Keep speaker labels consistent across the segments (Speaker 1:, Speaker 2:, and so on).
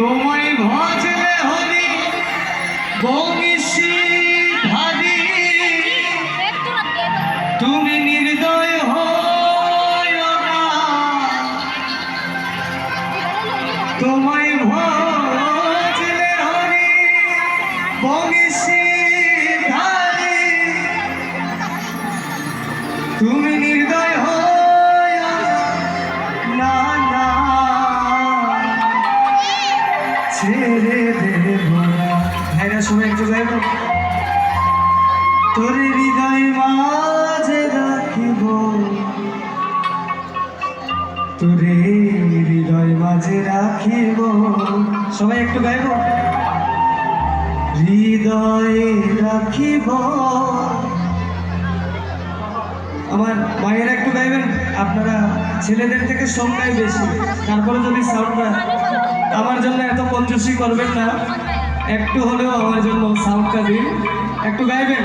Speaker 1: তোমায় ভজলে হরি বংশী ধারি তুমি নির্দয় হয় তোমায় ভজলে ছেড়ে দেব ভাইরা সবাই একটু গাইব তোর হৃদয় মাঝে রাখিব। তোরে হৃদয় মাঝে রাখিব। সবাই একটু গাইব হৃদয়ে রাখিব। আমার মায়েরা একটু গাইবেন, আপনারা ছেলেদের থেকে সংখ্যাই বেশি। তারপরে যদি সাউন্ডটা আমার জন্য এত কঞ্জুসি করবেন না। একটু হলেও আমার জন্য সাউন্ডটা দিন। একটু গাইবেন?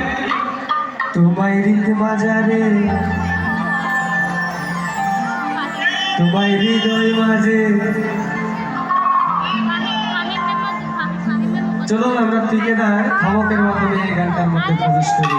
Speaker 1: তোমায় রীতি বাজারে তোমায় হৃদয় মাঝে চলুন আমরা ঠিকাদার ধমকের মাধ্যমে এই গানটার মধ্যে প্রবেশ করি।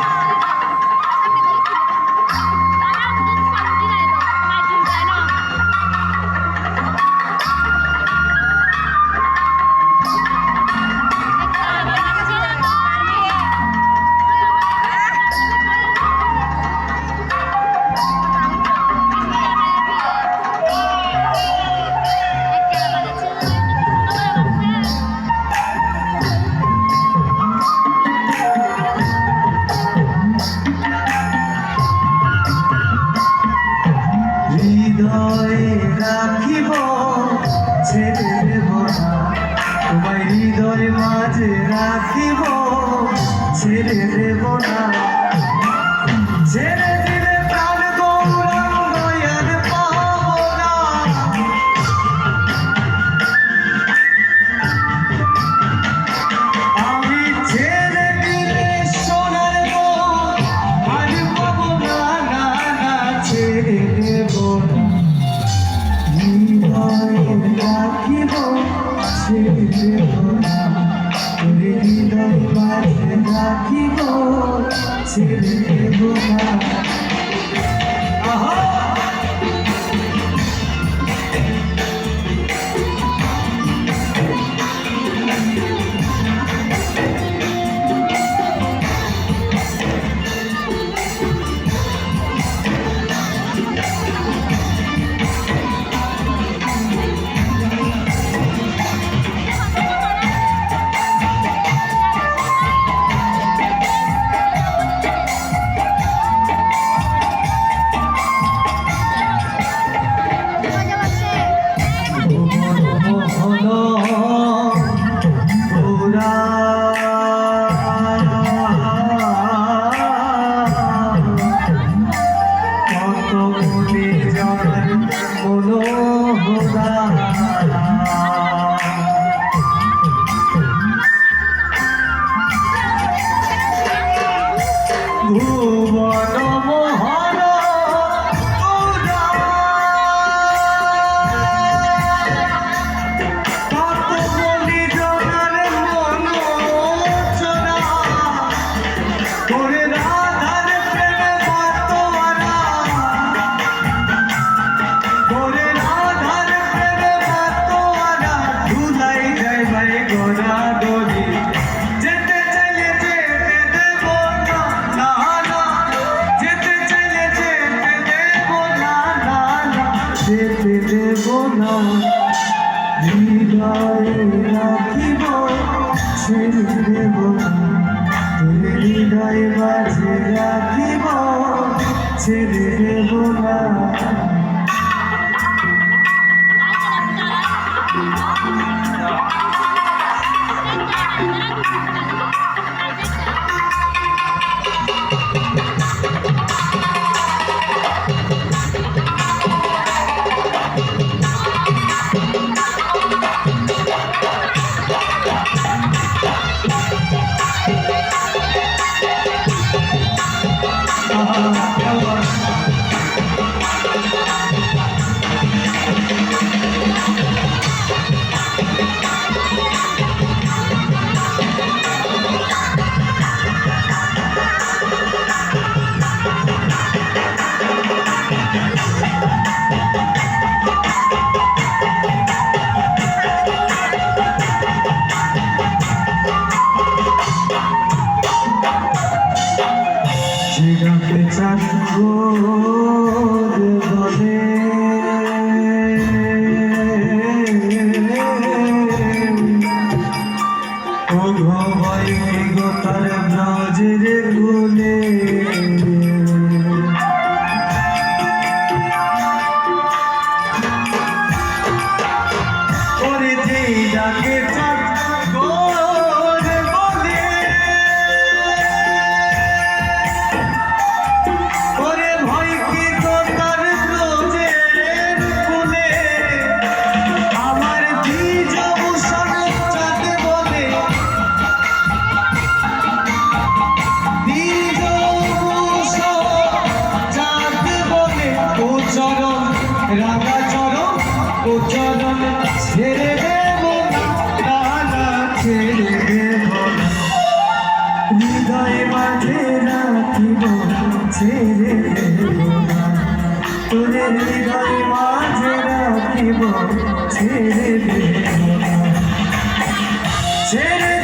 Speaker 1: রাখিব ছেড়ে দেব না। হৃদয়ে রাখিব ছেড়ে দেব হৃদয় মাঝে রাখিব ছেড়ে Oh. মাঝে রাখিব ছেড়ে তোরে হৃদয় মাঝে রাখিব ছেড়ে ছেড়ে